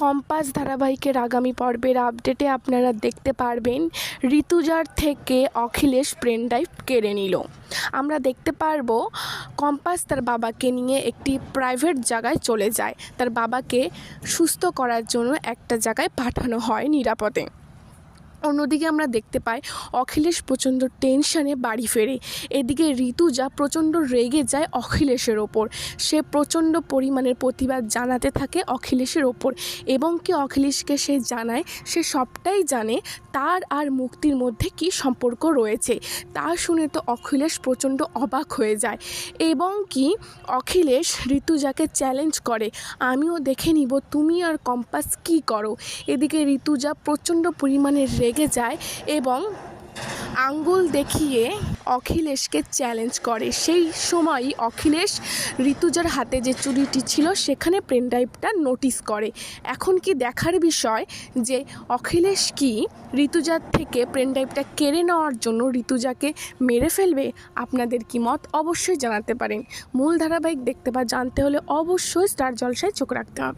Compass ধারাবাহিকের আগামী পর্বের আপডেটে আপনারা দেখতে পারবেন ঋতুজার থেকে অখিলেশ প্রেন ড্রাইভ কেড়ে নিল। আমরা দেখতে পারব কম্পাস তার বাবাকে নিয়ে একটি প্রাইভেট জায়গায় চলে যায়। তার বাবাকে সুস্থ করার জন্য একটা জায়গায় পাঠানো হয় নিরাপদে। অন্যদিকে আমরা দেখতে পাই অখিলেশ প্রচণ্ড টেনশানে বাড়ি ফেরে। এদিকে ঋতুজা প্রচণ্ড রেগে যায় অখিলেশের ওপর। সে প্রচণ্ড পরিমাণের প্রতিবাদ জানাতে থাকে অখিলেশের ওপর এবং কি অখিলেশকে সে জানায়, সে সবটাই জানে তার আর মুক্তির মধ্যে কি সম্পর্ক রয়েছে। তা শুনে তো অখিলেশ প্রচণ্ড অবাক হয়ে যায় এবং কি অখিলেশ ঋতুজাকে চ্যালেঞ্জ করে, আমিও দেখে নিব, তুমি আর কম্পাস কি করো? এদিকে ঋতুজা প্রচণ্ড পরিমাণে রেগে যায় এবং আঙ্গুল দেখিয়ে অখিলেশকে চ্যালেঞ্জ করে। সেই সময় অখিলেশ ঋতুজার হাতে যে চুরিটি ছিল, সেখানে পেন ড্রাইভটা নোটিস করে। এখন কি দেখার বিষয় যে অখিলেশ কি ঋতুজার থেকে পেন ড্রাইভটা কেড়ে নেওয়ার জন্য ঋতুজাকে মেরে ফেলবে? আপনাদের কি মত? অবশ্যই জানাতে পারেন। মূল ধারাবাহিক দেখতে বা জানতে হলে অবশ্যই স্টার জলসায় চোখ রাখতে হবে।